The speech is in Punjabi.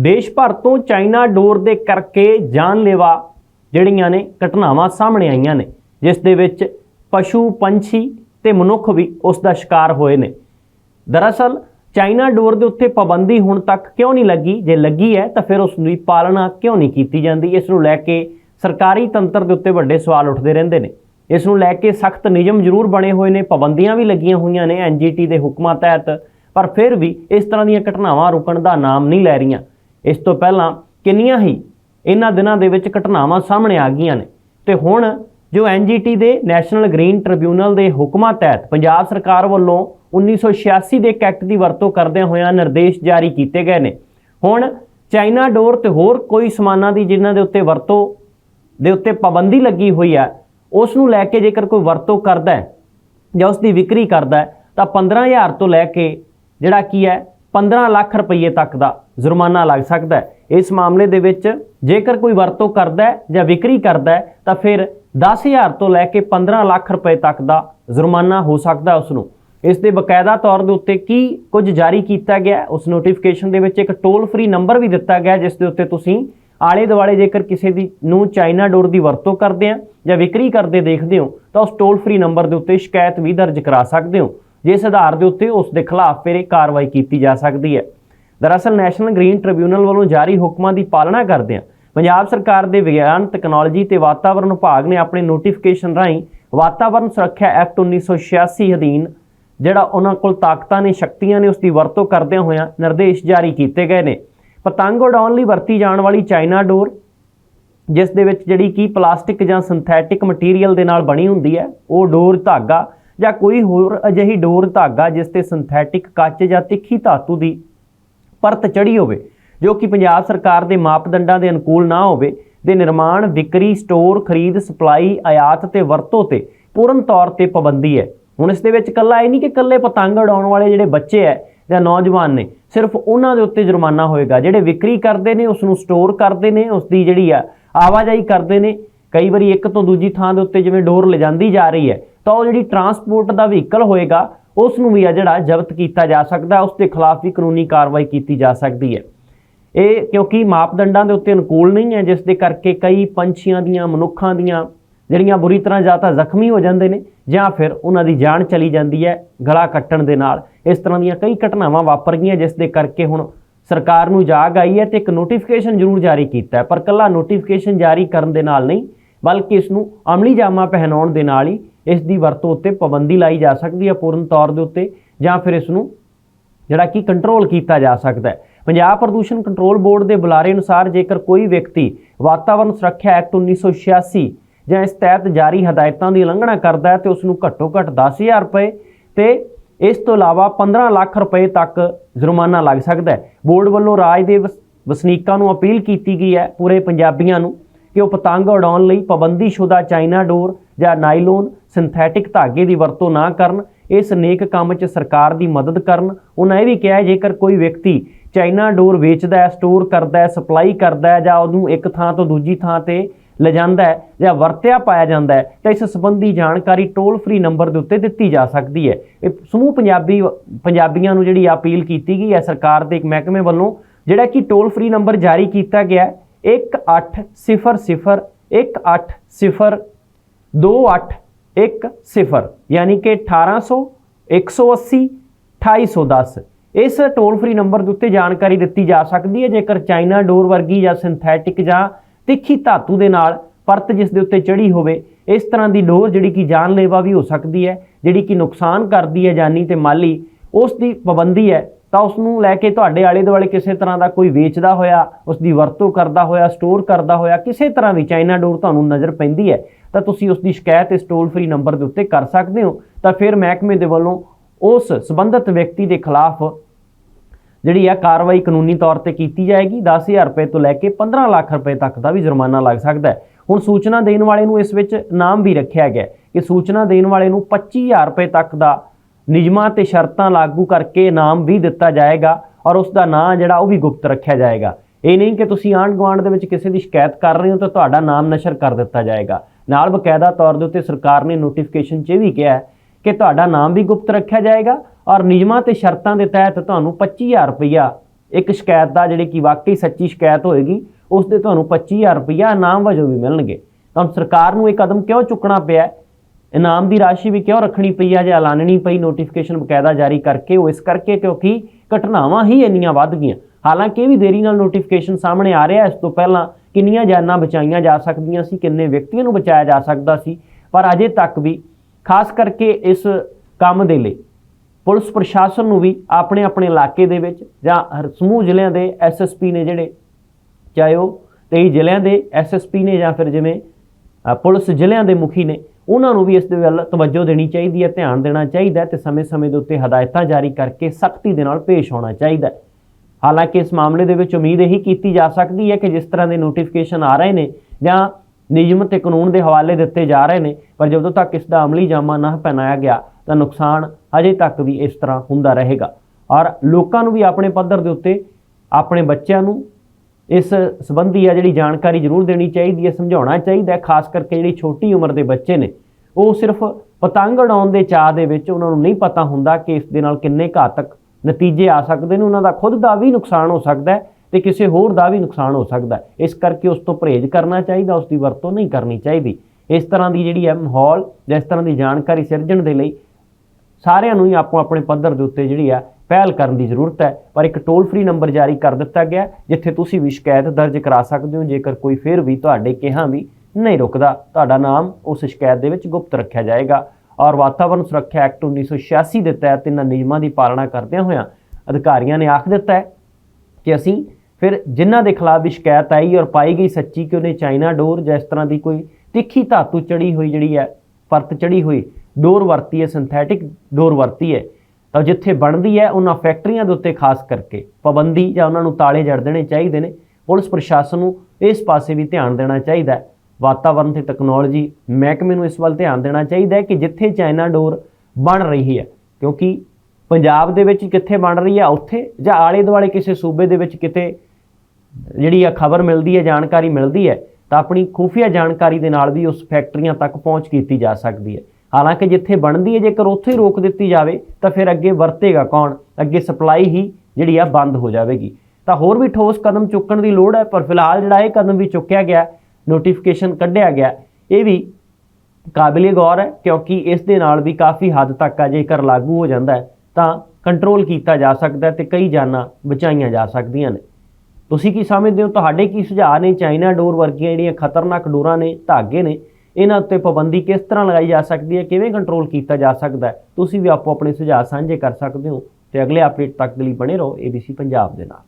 ਦੇਸ਼ ਭਰ ਤੋਂ ਚਾਈਨਾ ਡੋਰ ਦੇ ਕਰਕੇ ਜਾਨਲੇਵਾ ਜਿਹੜੀਆਂ ਨੇ ਘਟਨਾਵਾਂ ਸਾਹਮਣੇ ਆਈਆਂ ਨੇ, ਜਿਸ ਦੇ ਵਿੱਚ ਪਸ਼ੂ, ਪੰਛੀ ਤੇ ਮਨੁੱਖ ਵੀ ਉਸ ਦਾ ਸ਼ਿਕਾਰ ਹੋਏ ਨੇ। ਦਰਅਸਲ, ਚਾਈਨਾ ਡੋਰ ਦੇ ਉੱਤੇ ਪਾਬੰਦੀ ਹੁਣ ਤੱਕ ਕਿਉਂ ਨਹੀਂ ਲੱਗੀ? ਜੇ ਲੱਗੀ ਹੈ, ਤਾਂ ਫਿਰ ਉਸ ਦੀ ਪਾਲਣਾ ਕਿਉਂ ਨਹੀਂ ਕੀਤੀ ਜਾਂਦੀ? ਇਸ ਨੂੰ ਲੈ ਕੇ ਸਰਕਾਰੀ ਤੰਤਰ ਦੇ ਉੱਤੇ ਵੱਡੇ ਸਵਾਲ ਉੱਠਦੇ ਰਹਿੰਦੇ ਨੇ। ਇਸ ਨੂੰ ਲੈ ਕੇ ਸਖਤ ਨਿਯਮ ਜ਼ਰੂਰ ਬਣੇ ਹੋਏ ਨੇ, ਪਾਬੰਦੀਆਂ ਵੀ ਲੱਗੀਆਂ ਹੋਈਆਂ ਨੇ ਐਨਜੀਟੀ ਦੇ ਹੁਕਮਾਂ ਤਹਿਤ, ਪਰ ਫਿਰ ਵੀ ਇਸ ਤਰ੍ਹਾਂ ਦੀਆਂ ਘਟਨਾਵਾਂ ਰੁਕਣ ਦਾ ਨਾਮ ਨਹੀਂ ਲੈ ਰਹੀਆਂ। ਇਸ ਤੋਂ ਪਹਿਲਾਂ ਕਿੰਨੀਆਂ ਹੀ ਇਹਨਾਂ ਦਿਨਾਂ ਦੇ ਵਿੱਚ ਘਟਨਾਵਾਂ ਸਾਹਮਣੇ ਆ ਗਈਆਂ ਨੇ। ਤੇ ਹੁਣ ਜੋ ਐਨਜੀਟੀ ਦੇ ਨੈਸ਼ਨਲ ਗ੍ਰੀਨ ਟ੍ਰਿਬਿਊਨਲ ਦੇ ਹੁਕਮਾਂ ਤਹਿਤ ਪੰਜਾਬ ਸਰਕਾਰ ਵੱਲੋਂ 1986 ਦੇ ਇੱਕ ਐਕਟ ਦੀ ਵਰਤੋਂ ਕਰਦਿਆਂ ਹੋਇਆਂ ਨਿਰਦੇਸ਼ ਜਾਰੀ ਕੀਤੇ ਗਏ ਨੇ। ਹੁਣ ਚਾਈਨਾ ਡੋਰ ਤੇ ਹੋਰ ਕੋਈ ਸਮਾਨਾਂ ਦੀ ਜਿਨ੍ਹਾਂ ਦੇ ਉੱਤੇ ਵਰਤੋਂ ਦੇ ਉੱਤੇ ਪਾਬੰਦੀ ਲੱਗੀ ਹੋਈ ਹੈ, ਉਸ ਨੂੰ ਲੈ ਕੇ ਜੇਕਰ ਕੋਈ ਵਰਤੋਂ ਕਰਦਾ ਹੈ ਜਾਂ ਉਸ ਦੀ ਵਿਕਰੀ ਕਰਦਾ ਹੈ, ਤਾਂ 15000 ਤੋਂ ਲੈ ਕੇ ਜਿਹੜਾ ਕੀ ਹੈ 15 ਲੱਖ ਰੁਪਏ ਤੱਕ ਦਾ ਜੁਰਮਾਨਾ ਲੱਗ ਸਕਦਾ ਹੈ। ਇਸ ਮਾਮਲੇ ਦੇ ਵਿੱਚ ਜੇਕਰ ਕੋਈ ਵਰਤੋਂ ਕਰਦਾ ਹੈ ਜਾਂ ਵਿਕਰੀ ਕਰਦਾ ਹੈ, ਤਾਂ ਫਿਰ 10000 ਤੋਂ ਲੈ ਕੇ 15 ਲੱਖ ਰੁਪਏ ਤੱਕ ਦਾ ਜੁਰਮਾਨਾ ਹੋ ਸਕਦਾ ਉਸ ਨੂੰ ਇਸ ਦੇ ਬਕਾਇਦਾ ਤੌਰ ਦੇ ਉੱਤੇ ਕੀ ਕੁਝ ਜਾਰੀ ਕੀਤਾ ਗਿਆ ਉਸ ਨੋਟੀਫਿਕੇਸ਼ਨ ਦੇ ਵਿੱਚ ਇੱਕ ਟੋਲ ਫ੍ਰੀ ਨੰਬਰ ਵੀ ਦਿੱਤਾ ਗਿਆ ਜਿਸ ਦੇ ਉੱਤੇ ਤੁਸੀਂ ਆਲੇ ਦੁਆਲੇ ਜੇਕਰ ਕਿਸੇ ਦੀ ਨੂੰ ਚਾਈਨਾ ਡੋਰ ਦੀ ਵਰਤੋਂ ਕਰਦੇ ਆ ਜਾਂ ਵਿਕਰੀ ਕਰਦੇ ਦੇਖਦੇ ਹੋ, ਤਾਂ ਉਸ ਟੋਲ ਫ੍ਰੀ ਨੰਬਰ ਦੇ ਉੱਤੇ ਸ਼ਿਕਾਇਤ ਵੀ ਦਰਜ ਕਰਾ ਸਕਦੇ ਹੋ। ਜਿਸ ਆਧਾਰ ਦੇ ਉੱਤੇ ਉਸ ਦੇ ਖਿਲਾਫ ਫਿਰ ਇਹ ਕਾਰਵਾਈ ਕੀਤੀ ਜਾ ਸਕਦੀ ਹੈ। ਦਰਅਸਲ ਨੈਸ਼ਨਲ ਗ੍ਰੀਨ ਟ੍ਰਿਬਿਊਨਲ ਵੱਲੋਂ ਜਾਰੀ ਹੁਕਮਾਂ ਦੀ ਪਾਲਣਾ ਕਰਦਿਆਂ ਪੰਜਾਬ ਸਰਕਾਰ ਦੇ ਵਿਗਿਆਨ, ਤਕਨਾਲੋਜੀ ਤੇ ਵਾਤਾਵਰਣ ਵਿਭਾਗ ਨੇ ਆਪਣੇ ਨੋਟੀਫਿਕੇਸ਼ਨ ਰਾਹੀਂ ਵਾਤਾਵਰਣ ਸੁਰੱਖਿਆ ਐਕਟ 1986 ਅਧੀਨ ਜਿਹੜਾ ਉਹਨਾਂ ਕੋਲ ਤਾਕਤਾਂ ਨੇ, ਸ਼ਕਤੀਆਂ ਨੇ, ਉਸ ਦੀ ਵਰਤੋਂ ਕਰਦਿਆਂ ਹੋਇਆਂ ਨਿਰਦੇਸ਼ ਜਾਰੀ ਕੀਤੇ ਗਏ ਨੇ। ਪਤੰਗ ਉਡਾਉਣ ਲਈ ਵਰਤੀ ਜਾਣ ਵਾਲੀ ਚਾਈਨਾ ਡੋਰ, ਜਿਸ ਦੇ ਵਿੱਚ ਜਿਹੜੀ ਕਿ ਪਲਾਸਟਿਕ ਜਾਂ ਸਿੰਥੈਟਿਕ ਮਟੀਰੀਅਲ ਦੇ ਨਾਲ ਬਣੀ ਹੁੰਦੀ ਹੈ, ਉਹ ਡੋਰ ਧਾਗਾ ਜਾਂ ਕੋਈ ਹੋਰ ਅਜਿਹੀ ਡੋਰ ਧਾਗਾ ਜਿਸ ਤੇ ਸਿੰਥੈਟਿਕ ਕੱਚ ਜਾਂ ਤਿੱਖੀ ਧਾਤੂ ਦੀ ਪਰਤ ਚੜੀ ਹੋਵੇ, ਜੋ ਕਿ ਪੰਜਾਬ ਸਰਕਾਰ ਦੇ ਮਾਪਦੰਡਾਂ ਦੇ ਅਨੁਕੂਲ ਨਾ ਹੋਵੇ, ਦੇ ਨਿਰਮਾਣ, ਵਿਕਰੀ, ਸਟੋਰ, ਖਰੀਦ, ਸਪਲਾਈ, ਆਯਾਤ ਤੇ ਵਰਤੋਂ ਤੇ ਪੂਰਨ ਤੌਰ ਤੇ ਪਾਬੰਦੀ ਹੈ। ਹੁਣ ਇਸ ਦੇ ਵਿੱਚ ਕੱਲਾ ਇਹ ਨਹੀਂ ਕਿ ਕੱਲੇ ਪਤੰਗ ਉਡਾਉਣ ਵਾਲੇ ਜਿਹੜੇ ਬੱਚੇ ਹੈ ਜਾਂ ਨੌਜਵਾਨ ਨੇ, ਸਿਰਫ ਉਹਨਾਂ ਦੇ ਉੱਤੇ ਜੁਰਮਾਨਾ ਹੋਏਗਾ। ਜਿਹੜੇ ਵਿਕਰੀ ਕਰਦੇ ਨੇ ਉਸ ਨੂੰ ਸਟੋਰ ਕਰਦੇ ਨੇ ਉਸ ਦੀ ਜਿਹੜੀ ਆ ਆਵਾਜਾਈ ਕਰਦੇ ਨੇ, ਕਈ ਵਾਰੀ ਇੱਕ ਤੋਂ ਦੂਜੀ ਥਾਂ ਦੇ ਉੱਤੇ ਜਿਵੇਂ ਡੋਰ ਲਿਜਾਂਦੀ ਜਾ ਰਹੀ ਹੈ ਤਾਂ ਉਹ ਜਿਹੜੀ ਟਰਾਂਸਪੋਰਟ ਦਾ ਵਹੀਕਲ ਹੋਏਗਾ ਉਸ ਨੂੰ ਵੀ ਆ ਜਿਹੜਾ ਜ਼ਬਤ ਕੀਤਾ ਜਾ ਸਕਦਾ ਉਸ ਦੇ ਖਿਲਾਫ ਵੀ ਕਾਨੂੰਨੀ ਕਾਰਵਾਈ ਕੀਤੀ ਜਾ ਸਕਦੀ ਹੈ। ਇਹ ਕਿਉਂਕਿ ਮਾਪਦੰਡਾਂ ਦੇ ਉੱਤੇ ਅਨੁਕੂਲ ਨਹੀਂ ਹੈ, ਜਿਸ ਦੇ ਕਰਕੇ ਕਈ ਪੰਛੀਆਂ ਦੀਆਂ, ਮਨੁੱਖਾਂ ਦੀਆਂ ਜਿਹੜੀਆਂ ਬੁਰੀ ਤਰ੍ਹਾਂ ਜਾਂ ਤਾਂ ਜ਼ਖਮੀ ਹੋ ਜਾਂਦੇ ਨੇ, ਜਾਂ ਫਿਰ ਉਹਨਾਂ ਦੀ ਜਾਨ ਚਲੀ ਜਾਂਦੀ ਹੈ ਗਲਾ ਕੱਟਣ ਦੇ ਨਾਲ। ਇਸ ਤਰ੍ਹਾਂ ਦੀਆਂ ਕਈ ਘਟਨਾਵਾਂ ਵਾਪਰ ਗਈਆਂ, ਜਿਸ ਦੇ ਕਰਕੇ ਹੁਣ ਸਰਕਾਰ ਨੂੰ ਜਾਗ ਆਈ ਹੈ ਤੇ ਇੱਕ ਨੋਟੀਫਿਕੇਸ਼ਨ ਜ਼ਰੂਰ ਜਾਰੀ ਕੀਤਾ ਹੈ। ਪਰ ਕੱਲਾ ਨੋਟੀਫਿਕੇਸ਼ਨ ਜਾਰੀ ਕਰਨ ਦੇ ਨਾਲ ਨਹੀਂ, ਬਲਕਿ ਇਸ ਨੂੰ ਅਮਲੀ ਜਾਮਾ ਪਹਿਨਾਉਣ ਦੇ ਨਾਲ ਹੀ ਇਸ ਦੀ ਵਰਤੋਂ ਉੱਤੇ ਪਾਬੰਦੀ ਲਾਈ ਜਾ ਸਕਦੀ ਹੈ ਪੂਰਨ ਤੌਰ ਦੇ ਉੱਤੇ, ਜਾਂ ਫਿਰ ਇਸ ਨੂੰ ਜਿਹੜਾ ਕਿ ਕੰਟਰੋਲ ਕੀਤਾ ਜਾ ਸਕਦਾ ਹੈ। ਪੰਜਾਬ ਪ੍ਰਦੂਸ਼ਣ ਕੰਟਰੋਲ ਬੋਰਡ ਦੇ ਬੁਲਾਰੇ ਅਨੁਸਾਰ ਜੇਕਰ ਕੋਈ ਵਿਅਕਤੀ ਵਾਤਾਵਰਣ ਸੁਰੱਖਿਆ ਐਕਟ 1986 ਜਾਂ ਇਸ ਤਹਿਤ ਜਾਰੀ ਹਦਾਇਤਾਂ ਦੀ ਉਲੰਘਣਾ ਕਰਦਾ ਹੈ ਤੇ ਉਸ ਨੂੰ ਘੱਟੋ ਘੱਟ 10000 ਰੁਪਏ ਤੇ ਇਸ ਤੋਂ ਇਲਾਵਾ 15 ਲੱਖ ਰੁਪਏ ਤੱਕ ਜੁਰਮਾਨਾ ਲੱਗ ਸਕਦਾ ਹੈ। ਬੋਰਡ ਵੱਲੋਂ ਰਾਜ ਦੇ ਵਸ- ਵਸਨੀਕਾਂ ਨੂੰ ਅਪੀਲ ਕੀਤੀ ਗਈ ਹੈ ਪੂਰੇ ਪੰਜਾਬੀਆਂ ਨੂੰ ਕਿ ਉਹ ਪਤੰਗ ਉਡਾਉਣ ਲਈ ਪਾਬੰਦੀਸ਼ੁਦਾ ਚਾਈਨਾ ਡੋਰ ਜਾਂ ਨਾਈਲੋਨ ਸਿੰਥੈਟਿਕ ਧਾਗੇ ਦੀ ਵਰਤੋਂ ਨਾ ਕਰਨ ਇਸ ਨੇਕ ਕੰਮ 'ਚ ਸਰਕਾਰ ਦੀ ਮਦਦ ਕਰਨ। ਉਹਨਾਂ ਇਹ ਵੀ ਕਿਹਾ ਜੇਕਰ ਕੋਈ ਵਿਅਕਤੀ ਚਾਈਨਾ ਡੋਰ ਵੇਚਦਾ ਹੈ, ਸਟੋਰ ਕਰਦਾ ਹੈ, ਸਪਲਾਈ ਕਰਦਾ ਹੈ, ਜਾਂ ਉਹਨੂੰ ਇੱਕ ਥਾਂ ਤੋਂ ਦੂਜੀ ਥਾਂ ਤੇ ਲਿਜਾਂਦਾ ਹੈ, ਜਾਂ ਵਰਤਿਆ ਪਾਇਆ ਜਾਂਦਾ ਹੈ, ਤਾਂ ਇਸ ਸੰਬੰਧੀ ਜਾਣਕਾਰੀ ਟੋਲ ਫ੍ਰੀ ਨੰਬਰ ਦੇ ਉੱਤੇ ਦਿੱਤੀ ਜਾ ਸਕਦੀ ਹੈ। ਇਹ ਸਮੂਹ ਪੰਜਾਬੀ ਪੰਜਾਬੀਆਂ ਨੂੰ ਜਿਹੜੀ ਅਪੀਲ ਕੀਤੀ ਗਈ ਹੈ ਸਰਕਾਰ ਦੇ ਇੱਕ ਮਹਿਕਮੇ ਵੱਲੋਂ, ਜਿਹੜਾ ਕਿ ਟੋਲ ਫ੍ਰੀ ਨੰਬਰ ਜਾਰੀ ਕੀਤਾ ਗਿਆ ਹੈ 1800 1800 2810 ਯਾਨੀ ਕਿ 1800 180 2810 ਇਸ ਟੋਲ ਫ੍ਰੀ ਨੰਬਰ ਦੇ ਉੱਤੇ ਜਾਣਕਾਰੀ ਦਿੱਤੀ ਜਾ ਸਕਦੀ ਹੈ। ਜੇਕਰ ਚਾਈਨਾ ਡੋਰ ਵਰਗੀ ਜਾਂ ਸਿੰਥੈਟਿਕ ਜਾਂ ਤਿੱਖੀ ਧਾਤੂ ਦੇ ਨਾਲ ਪਰਤ ਜਿਸ ਦੇ ਉੱਤੇ ਚੜੀ ਹੋਵੇ, ਇਸ ਤਰ੍ਹਾਂ ਦੀ ਡੋਰ ਜਿਹੜੀ ਕਿ ਜਾਨਲੇਵਾ ਵੀ ਹੋ ਸਕਦੀ ਹੈ, ਜਿਹੜੀ ਕਿ ਨੁਕਸਾਨ ਕਰਦੀ ਹੈ ਜਾਨੀ ਤੇ ਮਾਲੀ, ਉਸ ਦੀ ਪਾਬੰਦੀ ਹੈ ਤਾਂ ਉਸ ਨੂੰ ਲੈ ਕੇ ਤੁਹਾਡੇ ਆਲੇ ਦੁਆਲੇ ਕਿਸੇ ਤਰ੍ਹਾਂ ਦਾ ਕੋਈ ਵੇਚਦਾ ਹੋਇਆ ਉਸ ਦੀ ਵਰਤੋਂ ਕਰਦਾ ਹੋਇਆ ਸਟੋਰ ਕਰਦਾ ਹੋਇਆ, ਕਿਸੇ ਤਰ੍ਹਾਂ ਵੀ ਚਾਈਨਾ ਡੋਰ ਤੁਹਾਨੂੰ ਨਜ਼ਰ ਪੈਂਦੀ ਹੈ, ਤਾਂ ਤੁਸੀਂ ਉਸ ਦੀ ਸ਼ਿਕਾਇਤ ਇਸ ਟੋਲ ਫ੍ਰੀ ਨੰਬਰ ਦੇ ਉੱਤੇ ਕਰ ਸਕਦੇ ਹੋ। ਤਾਂ ਫਿਰ ਮਹਿਕਮੇ ਦੇ ਵੱਲੋਂ ਉਸ ਸੰਬੰਧਿਤ ਵਿਅਕਤੀ ਦੇ ਖਿਲਾਫ ਜਿਹੜੀ ਆ ਕਾਰਵਾਈ ਕਾਨੂੰਨੀ ਤੌਰ ਤੇ ਕੀਤੀ ਜਾਏਗੀ। 10000 ਰੁਪਏ ਤੋਂ ਲੈ ਕੇ 15 ਲੱਖ ਰੁਪਏ ਤੱਕ ਦਾ ਵੀ ਜੁਰਮਾਨਾ ਲੱਗ ਸਕਦਾ ਹੈ। ਹੁਣ ਸੂਚਨਾ ਦੇਣ ਵਾਲੇ ਨੂੰ ਇਸ ਵਿੱਚ ਨਾਮ ਵੀ ਰੱਖਿਆ ਗਿਆ ਕਿ ਸੂਚਨਾ ਦੇਣ ਵਾਲੇ ਨੂੰ 25000 ਰੁਪਏ ਤੱਕ ਦਾ ਨਿਯਮਾਂ ਤੇ ਸ਼ਰਤਾਂ ਲਾਗੂ ਕਰਕੇ ਇਨਾਮ ਵੀ ਦਿੱਤਾ ਜਾਏਗਾ ਔਰ ਉਸ ਦਾ ਨਾਂ ਜਿਹੜਾ ਉਹ ਵੀ ਗੁਪਤ ਰੱਖਿਆ ਜਾਏਗਾ। ਇਹ ਨਹੀਂ ਕਿ ਤੁਸੀਂ ਆਂਢ ਗੁਆਂਢ ਦੇ ਵਿੱਚ ਕਿਸੇ ਦੀ ਸ਼ਿਕਾਇਤ ਕਰ ਰਹੇ ਹੋ ਤਾਂ ਤੁਹਾਡਾ ਨਾਮ ਨਸ਼ਰ ਕਰ ਦਿੱਤਾ ਜਾਏਗਾ। ਨਾਲ ਬਕਾਇਦਾ ਤੌਰ ਦੇ ਉੱਤੇ ਸਰਕਾਰ ਨੇ ਨੋਟੀਫਿਕੇਸ਼ਨ 'ਚ ਇਹ ਵੀ ਕਿਹਾ ਕਿ ਤੁਹਾਡਾ ਨਾਮ ਵੀ ਗੁਪਤ ਰੱਖਿਆ ਜਾਏਗਾ ਔਰ ਨਿਯਮਾਂ ਤੇ ਸ਼ਰਤਾਂ ਦੇ ਤਹਿਤ ਤੁਹਾਨੂੰ 25000 ਰੁਪਇਆ ਇੱਕ ਸ਼ਿਕਾਇਤ ਦਾ ਜਿਹੜੇ ਕਿ ਵਾਕਈ ਸੱਚੀ ਸ਼ਿਕਾਇਤ ਹੋਏਗੀ, ਉਸ ਦੇ ਤੁਹਾਨੂੰ 25000 ਰੁਪਇਆ ਇਨਾਮ ਵਜੋਂ ਵੀ ਮਿਲਣਗੇ। ਤਾਂ ਹੁਣ ਸਰਕਾਰ ਨੂੰ ਇਹ ਕਦਮ ਕਿਉਂ ਚੁੱਕਣਾ ਪਿਆ ਇਨਾਮ ਦੀ ਰਾਸ਼ੀ ਵੀ ਕਿਉਂ ਰੱਖਣੀ ਪਈ ਆ? ਜਾਂ ਐਲਾਨਣੀ ਪਈ ਨੋਟੀਫਿਕੇਸ਼ਨ ਬਕਾਇਦਾ ਜਾਰੀ ਕਰਕੇ, ਉਹ ਇਸ ਕਰਕੇ ਕਿਉਂਕਿ ਘਟਨਾਵਾਂ ਹੀ ਇੰਨੀਆਂ ਵੱਧ ਗਈਆਂ। ਹਾਲਾਂਕਿ ਇਹ ਵੀ ਦੇਰੀ ਨਾਲ ਨੋਟੀਫਿਕੇਸ਼ਨ ਸਾਹਮਣੇ ਆ ਰਿਹਾ ਇਸ ਤੋਂ ਪਹਿਲਾਂ ਕਿੰਨੀਆਂ ਜਾਨਾਂ ਬਚਾਈਆਂ ਜਾ ਸਕਦੀਆਂ ਸੀ, ਕਿੰਨੇ ਵਿਅਕਤੀਆਂ ਨੂੰ ਬਚਾਇਆ ਜਾ ਸਕਦਾ ਸੀ, ਪਰ ਅਜੇ ਤੱਕ ਵੀ ਖਾਸ ਕਰਕੇ ਇਸ ਕੰਮ ਦੇ ਲਈ ਪੁਲਿਸ ਪ੍ਰਸ਼ਾਸਨ ਨੂੰ ਵੀ ਆਪਣੇ ਆਪਣੇ ਇਲਾਕੇ ਦੇ ਵਿੱਚ ਜਾਂ ਹਰ ਸਮੂਹ ਜ਼ਿਲ੍ਹਿਆਂ ਦੇ ਐਸਐਸਪੀ ਨੇ ਜਿਹੜੇ, ਚਾਹੇ ਉਹ 23 ਜ਼ਿਲ੍ਹਿਆਂ ਦੇ ਐਸਐਸਪੀ ਨੇ ਜਾਂ ਫਿਰ ਜਿਵੇਂ ਪੁਲਿਸ ਜ਼ਿਲ੍ਹਿਆਂ ਦੇ ਮੁਖੀ ਨੇ ਉਹਨਾਂ ਨੂੰ ਵੀ ਇਸ ਦੇ ਵੱਲ ਤਵੱਜੋ ਦੇਣੀ ਚਾਹੀਦੀ ਹੈ, ਧਿਆਨ ਦੇਣਾ ਚਾਹੀਦਾ ਹੈ ਤੇ ਸਮੇਂ-ਸਮੇਂ ਦੇ ਉੱਤੇ ਹਦਾਇਤਾਂ ਜਾਰੀ ਕਰਕੇ ਸਖਤੀ ਦੇ ਨਾਲ ਪੇਸ਼ ਹੋਣਾ ਚਾਹੀਦਾ ਹਾਲਾਂਕਿ ਇਸ ਮਾਮਲੇ ਦੇ ਵਿੱਚ ਉਮੀਦ ਇਹੀ ਕੀਤੀ ਜਾ ਸਕਦੀ ਹੈ ਕਿ ਜਿਸ ਤਰ੍ਹਾਂ ਦੇ ਨੋਟੀਫਿਕੇਸ਼ਨ ਆ ਰਹੇ ਨੇ ਜਾਂ ਨਿਯਮ ਤੇ ਕਾਨੂੰਨ ਦੇ ਹਵਾਲੇ ਦਿੱਤੇ ਜਾ ਰਹੇ ਨੇ, ਪਰ ਜਦੋਂ ਤੱਕ ਇਸ ਦਾ ਅਮਲੀ ਜਾਮਾ ਨਾ ਪਹਿਨਾਇਆ ਗਿਆ, ਤਾਂ ਨੁਕਸਾਨ ਅਜੇ ਤੱਕ ਵੀ ਇਸ ਤਰ੍ਹਾਂ ਹੁੰਦਾ ਰਹੇਗਾ। ਔਰ ਲੋਕਾਂ ਨੂੰ ਵੀ ਆਪਣੇ ਪੱਧਰ ਦੇ ਉੱਤੇ, ਆਪਣੇ ਬੱਚਿਆਂ ਨੂੰ ਇਸ ਸੰਬੰਧੀ ਆ ਜਿਹੜੀ ਜਾਣਕਾਰੀ ਜ਼ਰੂਰ ਦੇਣੀ ਚਾਹੀਦੀ ਹੈ, ਸਮਝਾਉਣਾ ਚਾਹੀਦਾ ਹੈ, ਖਾਸ ਕਰਕੇ ਜਿਹੜੀ ਛੋਟੀ ਉਮਰ ਦੇ ਬੱਚੇ ਨੇ। ਉਹ ਸਿਰਫ ਪਤੰਗ ਉਡਾਉਣ ਦੇ ਚਾਹ ਦੇ ਵਿੱਚ ਉਹਨਾਂ ਨੂੰ ਨਹੀਂ ਪਤਾ ਹੁੰਦਾ ਕਿ ਇਸ ਦੇ ਨਾਲ ਕਿੰਨੇ ਘਾਤਕ ਨਤੀਜੇ ਆ ਸਕਦੇ ਨੇ। ਉਹਨਾਂ ਦਾ ਖੁਦ ਦਾ ਵੀ ਨੁਕਸਾਨ ਹੋ ਸਕਦਾ ਹੈ ਤੇ ਕਿਸੇ ਹੋਰ ਦਾ ਵੀ ਨੁਕਸਾਨ ਹੋ ਸਕਦਾ ਹੈ। ਇਸ ਕਰਕੇ ਉਸ ਤੋਂ ਪਰਹੇਜ਼ ਕਰਨਾ ਚਾਹੀਦਾ, ਉਸ ਦੀ ਵਰਤੋਂ ਨਹੀਂ ਕਰਨੀ ਚਾਹੀਦੀ। ਇਸ ਤਰ੍ਹਾਂ ਦੀ ਜਿਹੜੀ ਹੈ ਮਾਹੌਲ ਜਾਂ ਇਸ ਤਰ੍ਹਾਂ ਦੀ ਜਾਣਕਾਰੀ ਸਿਰਜਣ ਦੇ ਲਈ ਸਾਰਿਆਂ ਨੂੰ ਹੀ ਆਪੋ ਆਪਣੇ ਪੱਧਰ ਦੇ ਉੱਤੇ ਜਿਹੜੀ ਆ ਪਹਿਲ ਕਰਨ ਦੀ ਜ਼ਰੂਰਤ ਹੈ। ਪਰ ਇੱਕ ਟੋਲ ਫ੍ਰੀ ਨੰਬਰ ਜਾਰੀ ਕਰ ਦਿੱਤਾ ਗਿਆ ਜਿੱਥੇ ਤੁਸੀਂ ਵੀ ਸ਼ਿਕਾਇਤ ਦਰਜ ਕਰਾ ਸਕਦੇ ਹੋ। ਜੇਕਰ ਕੋਈ ਫਿਰ ਵੀ ਤੁਹਾਡੇ ਕਿਹਾ ਵੀ ਨਹੀਂ ਰੁਕਦਾ। ਤੁਹਾਡਾ ਨਾਮ ਉਸ ਸ਼ਿਕਾਇਤ ਦੇ ਵਿੱਚ ਗੁਪਤ ਰੱਖਿਆ ਜਾਏਗਾ ਔਰ ਵਾਤਾਵਰਣ ਸੁਰੱਖਿਆ ਐਕਟ 1986 ਦੇ ਤਹਿਤ ਇਹਨਾਂ ਨਿਯਮਾਂ ਦੀ ਪਾਲਣਾ ਕਰਦਿਆਂ ਹੋਇਆਂ ਅਧਿਕਾਰੀਆਂ ਨੇ ਆਖ ਦਿੱਤਾ ਹੈ ਕਿ ਅਸੀਂ ਫਿਰ ਜਿਨ੍ਹਾਂ ਦੇ ਖਿਲਾਫ ਵੀ ਸ਼ਿਕਾਇਤ ਆਈ ਔਰ ਪਾਈ ਗਈ ਸੱਚੀ ਕਿ ਉਹਨੇ ਚਾਈਨਾ ਡੋਰ ਜਾਂ ਇਸ ਤਰ੍ਹਾਂ ਦੀ ਕੋਈ ਤਿੱਖੀ ਧਾਤੂ ਚੜੀ ਹੋਈ ਜਿਹੜੀ ਹੈ, ਪਰਤ ਚੜੀ ਹੋਈ ਡੋਰ ਵਰਤੀ ਹੈ ਸਿੰਥੈਟਿਕ ਡੋਰ ਵਰਤੀ ਹੈ, ਤਾਂ ਜਿੱਥੇ ਬਣਦੀ ਹੈ ਉਹਨਾਂ ਫੈਕਟਰੀਆਂ ਦੇ ਉੱਤੇ ਖਾਸ ਕਰਕੇ ਪਾਬੰਦੀ ਜਾਂ ਉਹਨਾਂ ਨੂੰ ਤਾਲੇ ਜੜ ਦੇਣੇ ਚਾਹੀਦੇ ਨੇ। ਪੁਲਿਸ ਪ੍ਰਸ਼ਾਸਨ ਨੂੰ ਇਸ ਪਾਸੇ ਵੀ ਧਿਆਨ ਦੇਣਾ ਚਾਹੀਦਾ ਹੈ। ਵਾਤਾਵਰਣ ਤੇ ਟੈਕਨੋਲੋਜੀ ਮਹਿਕਮੇ ਨੂੰ ਇਸ ਵੱਲ ਧਿਆਨ ਦੇਣਾ ਚਾਹੀਦਾ ਹੈ ਕਿ ਜਿੱਥੇ ਚਾਈਨਾ ਡੋਰ ਬਣ ਰਹੀ ਹੈ, ਕਿਉਂਕਿ ਪੰਜਾਬ ਦੇ ਵਿੱਚ ਕਿੱਥੇ ਬਣ ਰਹੀ ਹੈ, ਉੱਥੇ ਜਾਂ ਆਲੇ ਦੁਆਲੇ ਕਿਸੇ ਸੂਬੇ ਦੇ ਵਿੱਚ ਕਿਤੇ ਜਿਹੜੀ ਆ ਖਬਰ ਮਿਲਦੀ ਹੈ, ਜਾਣਕਾਰੀ ਮਿਲਦੀ ਹੈ, ਤਾਂ ਆਪਣੀ ਖੁਫੀਆ ਜਾਣਕਾਰੀ ਦੇ ਨਾਲ ਵੀ ਉਸ ਫੈਕਟਰੀਆਂ ਤੱਕ ਪਹੁੰਚ ਕੀਤੀ ਜਾ ਸਕਦੀ ਹੈ। ਹਾਲਾਂਕਿ ਜਿੱਥੇ ਬਣਦੀ ਹੈ, ਜੇਕਰ ਉੱਥੇ ਹੀ ਰੋਕ ਦਿੱਤੀ ਜਾਵੇ, ਤਾਂ ਫਿਰ ਅੱਗੇ ਵਰਤੇਗਾ ਕੌਣ? ਅੱਗੇ ਸਪਲਾਈ ਹੀ ਜਿਹੜੀ ਆ ਬੰਦ ਹੋ ਜਾਵੇਗੀ। ਤਾਂ ਹੋਰ ਵੀ ਠੋਸ ਕਦਮ ਚੁੱਕਣ ਦੀ ਲੋੜ ਹੈ, ਪਰ ਫਿਲਹਾਲ ਜਿਹੜਾ ਇਹ ਕਦਮ ਵੀ ਚੁੱਕਿਆ ਗਿਆ ਨੋਟੀਫਿਕੇਸ਼ਨ ਕੱਢਿਆ ਗਿਆ। ਇਹ ਵੀ ਕਾਬਿਲੇ ਗੌਰ ਹੈ ਕਿਉਂਕਿ ਇਸ ਦੇ ਨਾਲ ਵੀ ਕਾਫੀ ਹੱਦ ਤੱਕ ਆ, ਜੇਕਰ ਲਾਗੂ ਹੋ ਜਾਂਦਾ ਹੈ, ਤਾਂ ਕੰਟਰੋਲ ਕੀਤਾ ਜਾ ਸਕਦਾ ਹੈ ਤੇ ਕਈ ਜਾਨਾਂ ਬਚਾਈਆਂ ਜਾ ਸਕਦੀਆਂ ਨੇ। ਤੁਸੀਂ ਕੀ ਸਮਝਦੇ ਹੋ? ਤੁਹਾਡੇ ਕੀ ਸੁਝਾਅ ਨੇ? ਚਾਈਨਾ ਡੋਰ ਵਰਗੀਆਂ ਜਿਹੜੀਆਂ ਖਤਰਨਾਕ ਡੋਰਾਂ ਨੇ, ਧਾਗੇ ਨੇ, ਇਹਨਾਂ ਉੱਤੇ ਪਾਬੰਦੀ ਕਿਸ ਤਰ੍ਹਾਂ ਲਗਾਈ ਜਾ ਸਕਦੀ ਹੈ? ਕਿਵੇਂ ਕੰਟਰੋਲ ਕੀਤਾ ਜਾ ਸਕਦਾ ਤੁਸੀਂ ਵੀ ਆਪੋ ਆਪਣੇ ਸੁਝਾਅ ਸਾਂਝੇ ਕਰ ਸਕਦੇ ਹੋ ਤੇ ਅਗਲੇ ਅਪਡੇਟ ਤੱਕ ਦੇ ਲਈ ਬਣੇ ਰਹੋ ABC ਪੰਜਾਬ ਦੇ ਨਾਲ।